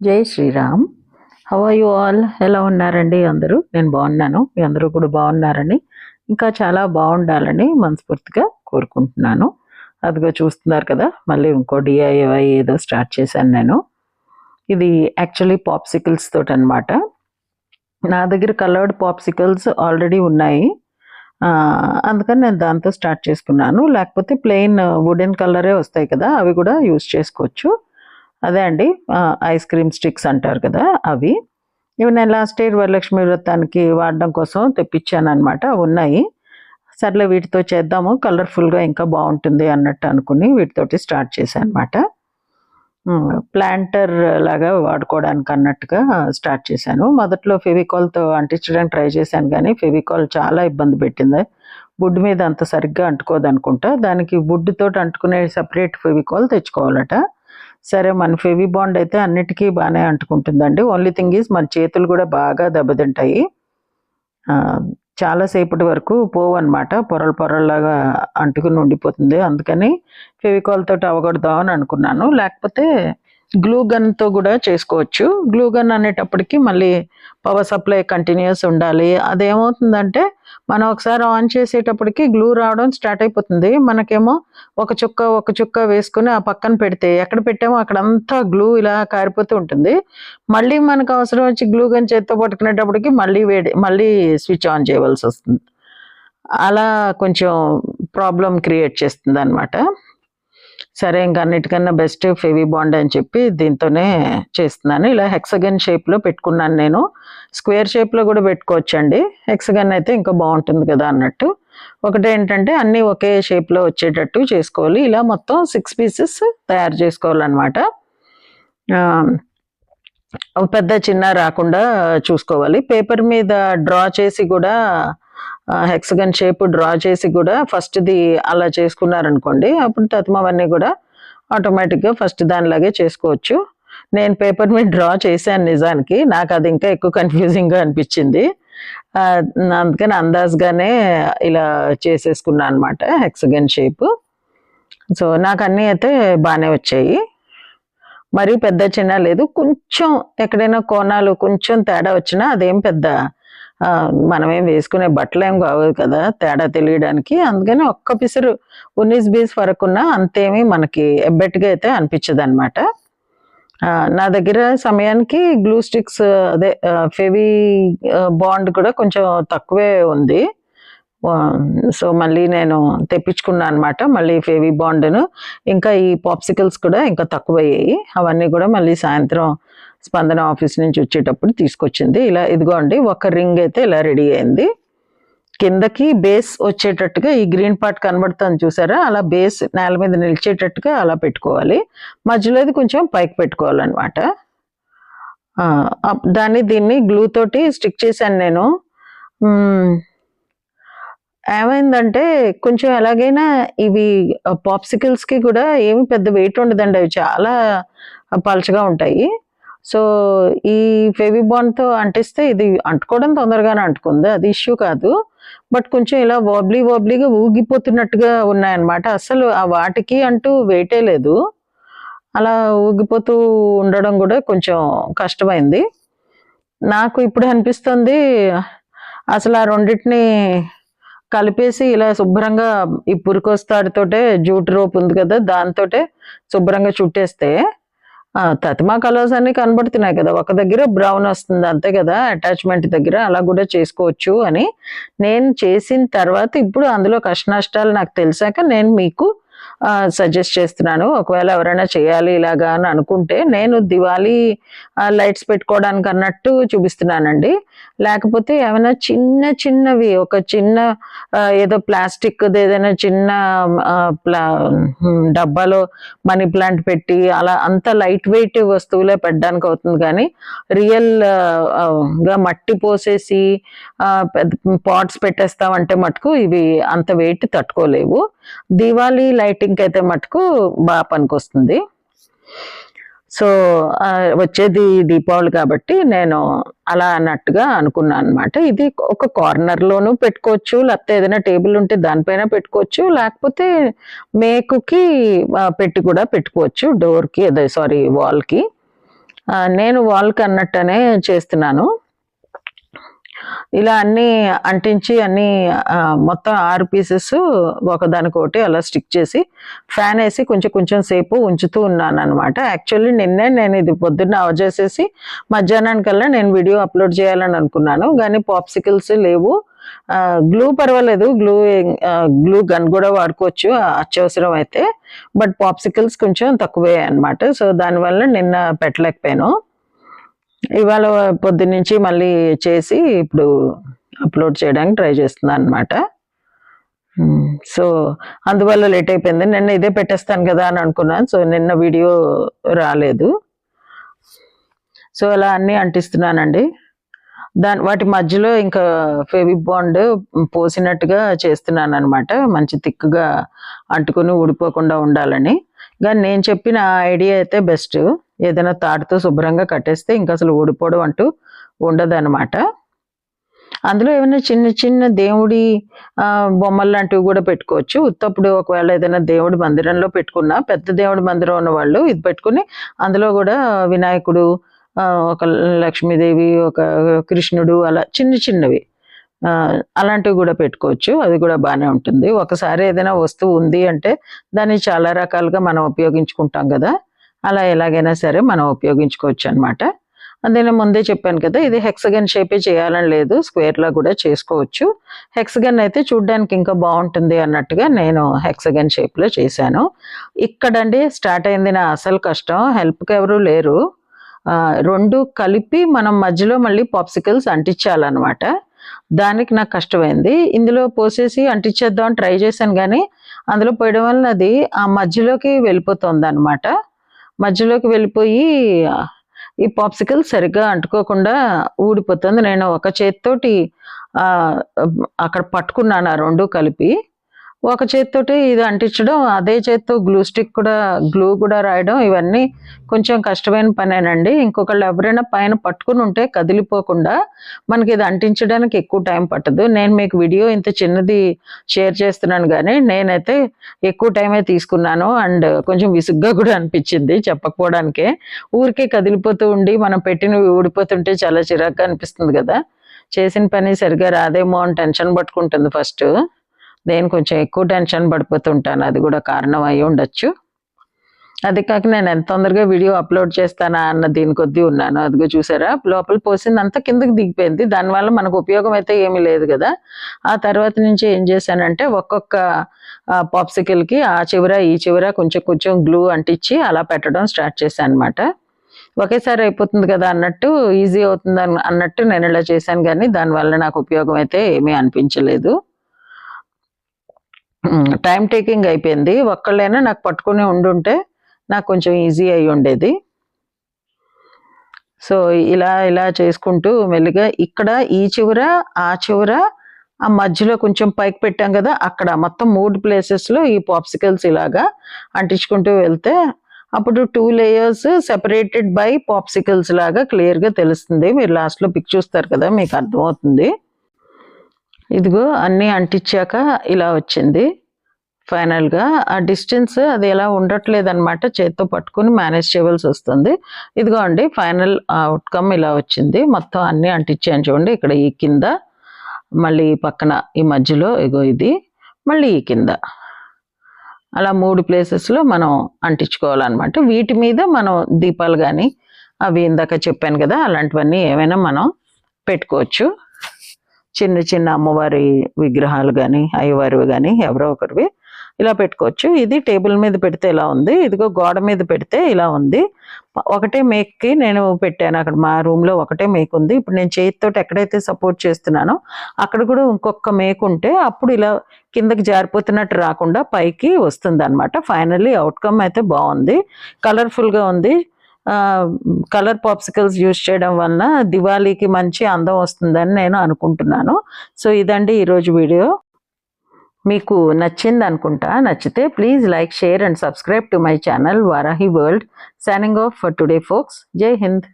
జై Sriram. How you all ఎలా ఉన్నారండి అందరూ? నేను బాగున్నాను. మీ అందరూ కూడా బాగున్నారని ఇంకా చాలా బాగుండాలని మనస్ఫూర్తిగా కోరుకుంటున్నాను. అదిగో చూస్తున్నారు కదా మళ్ళీ ఇంకో డిఐవై ఏదో స్టార్ట్ చేశాను నేను. ఇది యాక్చువల్లీ పాప్సికల్స్ తోటి అనమాట నా దగ్గర కలర్డ్ పాప్సికల్స్ ఆల్రెడీ ఉన్నాయి. అందుకని నేను దాంతో స్టార్ట్ చేసుకున్నాను. లేకపోతే ప్లెయిన్ వుడెన్ కలరే వస్తాయి కదా అవి కూడా యూస్ చేసుకోవచ్చు. అదే అండి. ఐస్ క్రీమ్ స్టిక్స్ అంటారు కదా అవి. ఇవి నేను లాస్ట్ ఇయర్ వరలక్ష్మి వ్రతానికి వాడడం కోసం తెప్పించాను అనమాట ఉన్నాయి. సర్లే వీటితో చేద్దాము. కలర్ఫుల్గా ఇంకా బాగుంటుంది అన్నట్టు అనుకుని వీటితోటి స్టార్ట్ చేశాను అనమాట ప్లాంటర్ లాగా వాడుకోవడానికి అన్నట్టుగా స్టార్ట్ చేశాను. మొదట్లో ఫెవికాల్తో అంటించడానికి ట్రై చేశాను కానీ ఫెవికాల్ చాలా ఇబ్బంది పెట్టింది. బుడ్ మీద అంత సరిగ్గా అంటుకోదు అనుకుంటా దానికి బుడ్డుతో తోటి అంటుకునే సపరేట్ ఫెవికాల్ తెచ్చుకోవాలట. సరే మన ఫెవి బాండ్ అయితే అన్నిటికీ బాగానే అంటుకుంటుందండి. ఓన్లీ థింగ్ ఈజ్ మన చేతులు కూడా బాగా దెబ్బతింటాయి. చాలాసేపటి వరకు పోవు అనమాట పొరలు పొరల్లాగా అంటుకుని ఉండిపోతుంది. అందుకని ఫెవికాల్ తోటి అవగొడదామని అనుకున్నాను. లేకపోతే గ్లూ గన్తో కూడా చేసుకోవచ్చు. గ్లూ గన్ అనేటప్పటికి మళ్ళీ పవర్ సప్లై కంటిన్యూస్ ఉండాలి. అదేమవుతుందంటే మనం ఒకసారి ఆన్ చేసేటప్పటికి గ్లూ రావడం స్టార్ట్ అయిపోతుంది. మనకేమో ఒక చుక్క ఒక చుక్క వేసుకుని ఆ పక్కన పెడితే ఎక్కడ పెట్టామో అక్కడంతా గ్లూ ఇలా కారిపోతూ ఉంటుంది. మళ్ళీ మనకు అవసరం వచ్చి గ్లూ గన్ చేత్తో పట్టుకునేటప్పటికి మళ్ళీ వేడి మళ్ళీ స్విచ్ ఆన్ చేయవలసి వస్తుంది. అలా కొంచెం ప్రాబ్లం క్రియేట్ చేస్తుంది అనమాట సరే ఇంకా అన్నిటికన్నా బెస్ట్ ఫెవి బాండ్ అని చెప్పి దీంతోనే చేస్తున్నాను. ఇలా హెక్సగన్ షేప్లో పెట్టుకున్నాను నేను. స్క్వేర్ షేప్లో కూడా పెట్టుకోవచ్చండి. హెక్సగన్ అయితే ఇంకా బాగుంటుంది కదా అన్నట్టు. ఒకటి ఏంటంటే అన్నీ ఒకే షేప్లో వచ్చేటట్టు చేసుకోవాలి. ఇలా మొత్తం సిక్స్ పీసెస్ తయారు చేసుకోవాలన్నమాట. పెద్ద చిన్న రాకుండా చూసుకోవాలి. పేపర్ మీద డ్రా చేసి కూడా హెక్సగన్ షేప్ డ్రా చేసి కూడా ఫస్ట్ది అలా చేసుకున్నారనుకోండి అప్పుడు తత్మవన్నీ కూడా ఆటోమేటిక్గా ఫస్ట్ దానిలాగే చేసుకోవచ్చు. నేను పేపర్ మీద డ్రా చేశాను నిజానికి నాకు అది ఇంకా ఎక్కువ కన్ఫ్యూజింగ్గా అనిపించింది. అందుకని అందాజ్గానే ఇలా చేసేసుకున్నాను అనమాట హెక్సగన్ షేప్ సో నాకు అన్నీ అయితే బాగానే వచ్చాయి. మరీ పెద్ద చిన్న లేదు కొంచెం ఎక్కడైనా కోణాలు కొంచెం తేడా వచ్చినా అదేం పెద్ద మనమేం వేసుకునే బట్టలు ఏం కావు కదా తేడా తెలియడానికి. అందుకని ఒక్క పిసరు ఉన్నీస్ బీస్ వరకు ఉన్నా అంతేమీ మనకి ఎబ్బెట్టుగా అయితే అనిపించదు అనమాట నా దగ్గర సమయానికి గ్లూ స్టిక్స్ అదే ఫెవి బాండ్ కూడా కొంచెం తక్కువే ఉంది. సో మళ్ళీ నేను తెప్పించుకున్నాను అనమాట మళ్ళీ ఫేవీ బాండ్ను. ఇంకా ఈ పాప్సికల్స్ కూడా ఇంకా తక్కువయ్యాయి. అవన్నీ కూడా మళ్ళీ సాయంత్రం స్పందన ఆఫీస్ నుంచి వచ్చేటప్పుడు తీసుకొచ్చింది. ఇలా ఇదిగోండి ఒక రింగ్ అయితే ఇలా రెడీ అయింది. కిందకి బేస్ వచ్చేటట్టుగా ఈ గ్రీన్ పార్ట్ కనబడుతుంది చూసారా? అలా బేస్ నేల మీద నిలిచేటట్టుగా అలా పెట్టుకోవాలి. మధ్యలో కొంచెం పైకి పెట్టుకోవాలన్నమాట. దాన్ని దీన్ని గ్లూ తోటి స్టిక్ చేశాను నేను. ఏమైందంటే కొంచెం ఎలాగైనా ఇవి పాప్సికల్స్కి కూడా ఏమి పెద్ద వెయిట్ ఉండదండి. అవి చాలా పలచగా ఉంటాయి. సో ఈ ఫెవిబాండ్ అంటిస్తే ఇది అంటుకోవడం తొందరగానే అంటుకుంది. అది ఇష్యూ కాదు. బట్ కొంచెం ఇలా వాబ్లీ వాబ్లీగా ఊగిపోతున్నట్టుగా ఉన్నాయన్నమాట. అసలు ఆ వాటికి అంటూ వెయిటే లేదు. అలా ఊగిపోతూ ఉండడం కూడా కొంచెం కష్టమైంది. నాకు ఇప్పుడు అనిపిస్తుంది అసలు ఆ రెండింటిని కలిపేసి ఇలా శుభ్రంగా ఈ పురికొస్తాడితోటే జూట్ రోప్ ఉంది కదా దాంతోటే శుభ్రంగా చుట్టేస్తే తతిమా కలర్స్ అన్ని కనబడుతున్నాయి కదా. ఒక దగ్గర బ్రౌన్ వస్తుంది అంతే కదా. అటాచ్మెంట్ దగ్గర అలా కూడా చేసుకోవచ్చు అని నేను చేసిన తర్వాత ఇప్పుడు అందులో కష్ట నష్టాలు నాకు తెలిసాక నేను మీకు సజెస్ట్ చేస్తున్నాను. ఒకవేళ ఎవరైనా చేయాలి ఇలాగా అని అనుకుంటే నేను దివాళీ లైట్స్ పెట్టుకోవడానికి అన్నట్టు చూపిస్తున్నానండి. లేకపోతే ఏమైనా చిన్న చిన్నవి ఒక చిన్న ఏదో ప్లాస్టిక్ ఏదైనా చిన్న ప్లా డబ్బాలో మనీ ప్లాంట్ పెట్టి అలా అంత లైట్ వెయిట్ వస్తువులే పెట్టడానికి అవుతుంది కానీ రియల్గా మట్టి పోసేసి పెద్ద పాట్స్ పెట్టేస్తామంటే మటుకు ఇవి అంత వెయిట్ తట్టుకోలేవు. దివాళీ లైటింగ్ అయితే మటుకు బాగా పనికొస్తుంది. సో వచ్చేది దీపావళి కాబట్టి నేను అలా అన్నట్టుగా అనుకున్నాను అనమాట ఇది ఒక కార్నర్లోనూ పెట్టుకోవచ్చు లేకపోతే ఏదైనా టేబుల్ ఉంటే దానిపైన పెట్టుకోవచ్చు లేకపోతే మేకుకి పెట్టి కూడా పెట్టుకోవచ్చు డోర్కి అదే సారీ వాల్కి. నేను వాల్కి అన్నట్టనే చేస్తున్నాను. ఇలా అన్ని అంటించి అన్ని మొత్తం ఆరు పీసెస్ ఒకదానికొకటి అలా స్టిక్ చేసి ఫ్యాన్ వేసి కొంచెం కొంచెం సేపు ఉంచుతూ ఉన్నాను అనమాట యాక్చువల్లీ నిన్నే నేను ఇది పొద్దున్న అవజేసేసి మధ్యాహ్నానికల్లా నేను వీడియో అప్లోడ్ చేయాలని అనుకున్నాను. కానీ పాప్సికల్స్ లేవు. గ్లూ పర్వాలేదు. గ్లూ గ్లూ గన్ కూడా వాడుకోవచ్చు. అత్యవసరం అయితే బట్ పాప్సికల్స్ కొంచెం తక్కువే అన్నమాట. సో దానివల్ల నిన్న పెట్టలేకపోయాను. ఇవాళ పొద్దున్నుంచి మళ్ళీ చేసి ఇప్పుడు అప్లోడ్ చేయడానికి ట్రై చేస్తున్నాను అనమాట సో అందువల్ల లేట్ అయిపోయింది. నిన్న ఇదే పెట్టేస్తాను కదా అని అనుకున్నాను. సో నిన్న వీడియో రాలేదు. సో అలా అన్నీ అంటిస్తున్నానండి. దాని వాటి మధ్యలో ఇంకా ఫెవి బాండ్ పోసినట్టుగా చేస్తున్నాను అనమాట మంచి తిక్కుగా అంటుకుని ఊడిపోకుండా ఉండాలని. కానీ నేను చెప్పిన ఐడియా అయితే బెస్ట్. ఏదైనా తాడుతో శుభ్రంగా కట్టేస్తే ఇంకా అసలు ఊడిపోవడం అంటూ ఉండదన్నమాట. అందులో ఏమైనా చిన్న చిన్న దేవుడి బొమ్మలు లాంటివి కూడా పెట్టుకోవచ్చు. ఉత్తప్పుడు ఒకవేళ ఏదైనా దేవుడి మందిరంలో పెట్టుకున్నా పెద్ద దేవుడి మందిరం ఉన్న వాళ్ళు ఇది పెట్టుకుని అందులో కూడా వినాయకుడు ఒక లక్ష్మీదేవి ఒక కృష్ణుడు అలా చిన్న చిన్నవి అలాంటివి కూడా పెట్టుకోవచ్చు. అది కూడా బాగానే ఉంటుంది. ఒకసారి ఏదైనా వస్తువు ఉంది అంటే దాన్ని చాలా రకాలుగా మనం ఉపయోగించుకుంటాం కదా. అలా ఎలాగైనా సరే మనం ఉపయోగించుకోవచ్చు అనమాట అదే నేను ముందే చెప్పాను కదా ఇది హెక్సగన్ షేపే చేయాలని లేదు స్క్వేర్లా కూడా చేసుకోవచ్చు. హెక్సగన్ అయితే చూడడానికి ఇంకా బాగుంటుంది అన్నట్టుగా నేను హెక్సగన్ షేప్లో చేశాను. ఇక్కడండి స్టార్ట్ అయింది నా అసలు కష్టం హెల్ప్కి ఎవరు లేరు. రెండు కలిపి మనం మధ్యలో మళ్ళీ పాప్సికల్స్ అంటించాలన్నమాట. దానికి నాకు కష్టమైంది. ఇందులో పోసేసి అంటించేద్దాం ట్రై చేశాను కానీ అందులో పోయడం వల్ల అది ఆ మధ్యలోకి వెళ్ళిపోతుంది అనమాట మధ్యలోకి వెళ్ళిపోయి ఈ పాప్సికల్ సరిగ్గా అంటుకోకుండా ఊడిపోతుంది. నేను ఒక చేతితోటి అక్కడ పట్టుకున్నాను ఆ రెండు కలిపి. ఒక చేతితోటి ఇది అంటించడం అదే చేత్తో గ్లూ స్టిక్ కూడా గ్లూ కూడా రాయడం ఇవన్నీ కొంచెం కష్టమైన పనేనండి. ఇంకొకళ్ళు ఎవరైనా పైన పట్టుకుని ఉంటే కదిలిపోకుండా మనకి ఇది అంటించడానికి ఎక్కువ టైం పట్టదు. నేను మీకు వీడియో ఇంత చిన్నది షేర్ చేస్తున్నాను కానీ నేనైతే ఎక్కువ టైమే తీసుకున్నాను. అండ్ కొంచెం విసుగ్గా కూడా అనిపించింది చెప్పకపోవడానికే. ఊరికే కదిలిపోతూ ఉండి మనం పెట్టినవి ఊడిపోతుంటే చాలా చిరాగ్గా అనిపిస్తుంది కదా. చేసిన పని సరిగా రాదేమో అని టెన్షన్ పట్టుకుంటుంది ఫస్ట్. నేను కొంచెం ఎక్కువ టెన్షన్ పడిపోతుంటాను. అది కూడా కారణం అయి ఉండొచ్చు. అది కాక నేను ఎంత తొందరగా వీడియో అప్లోడ్ చేస్తానా అన్న దీని కొద్దీ ఉన్నాను. అదిగో చూసారా? లోపల పోసింది అంతా కిందకి దిగిపోయింది. దానివల్ల మనకు ఉపయోగం అయితే ఏమీ లేదు కదా. ఆ తర్వాత నుంచి ఏం చేశానంటే ఒక్కొక్క పాప్సికల్కి ఆ చివర ఈ చివర కొంచెం కొంచెం గ్లూ అంటించి అలా పెట్టడం స్టార్ట్ చేశాను అనమాట ఒకేసారి అయిపోతుంది కదా అన్నట్టు ఈజీ అవుతుంది అన్నట్టు నేను ఇలా చేశాను కానీ దానివల్ల నాకు ఉపయోగం అయితే ఏమీ అనిపించలేదు. టైం టేకింగ్ అయిపోయింది. ఒక్కళ్ళైనా నాకు పట్టుకుని ఉండుంటే నాకు కొంచెం ఈజీ అయి ఉండేది. సో ఇలా ఇలా చేసుకుంటూ మెల్లిగా ఇక్కడ ఈ చివర ఆ చివర ఆ మధ్యలో కొంచెం పైకి పెట్టాం కదా అక్కడ మొత్తం మూడు ప్లేసెస్లో ఈ పాప్సికల్స్ ఇలాగా అంటించుకుంటూ వెళ్తే అప్పుడు two layers separated by popsicles లాగా క్లియర్గా తెలుస్తుంది. మీరు లాస్ట్లో పిక్ చూస్తారు కదా మీకు అర్థమవుతుంది. ఇదిగో అన్నీ అంటించాక ఇలా వచ్చింది. ఫైనల్గా ఆ డిస్టెన్స్ అది ఎలా ఉండట్లేదు అనమాట చేత్తో పట్టుకుని మేనేజ్ చేయవలసి వస్తుంది. ఇదిగో అండి ఫైనల్ అవుట్కమ్ ఇలా వచ్చింది. మొత్తం అన్నీ అంటించాను చూడండి ఇక్కడ ఈ కింద మళ్ళీ పక్కన ఈ మధ్యలో ఇగో ఇది మళ్ళీ ఈ కింద. అలా మూడు ప్లేసెస్లో మనం అంటించుకోవాలన్నమాట. వీటి మీద మనం దీపాలు కానీ అవి ఇందాక చెప్పాను కదా అలాంటివన్నీ ఏమైనా మనం పెట్టుకోవచ్చు. చిన్న చిన్న అమ్మవారి విగ్రహాలు కానీ అయ్యవారివి కానీ ఎవరో ఒకరివి ఇలా పెట్టుకోవచ్చు. ఇది టేబుల్ మీద పెడితే ఇలా ఉంది ఇదిగో గోడ మీద పెడితే ఇలా ఉంది. ఒకటే మేక్కి నేను పెట్టాను అక్కడ మా రూమ్లో ఒకటే మేక్ ఉంది. ఇప్పుడు నేను చేతితో ఎక్కడైతే సపోర్ట్ చేస్తున్నానో అక్కడ కూడా ఇంకొక మేక్ ఉంటే అప్పుడు ఇలా కిందకి జారిపోతున్నట్టు రాకుండా పైకి వస్తుంది అనమాట ఫైనల్లీ అవుట్కమ్ అయితే బాగుంది. కలర్ఫుల్గా ఉంది. కలర్ పాప్సికల్స్ యూజ్ చేయడం వలన దివాళీకి మంచి అందం వస్తుందని నేను అనుకుంటున్నాను. సో ఇదండి ఈరోజు వీడియో. మీకు నచ్చింది అనుకుంటా నచ్చితే please like share and subscribe to my channel Varahi world. Signing off for today folks Jai Hind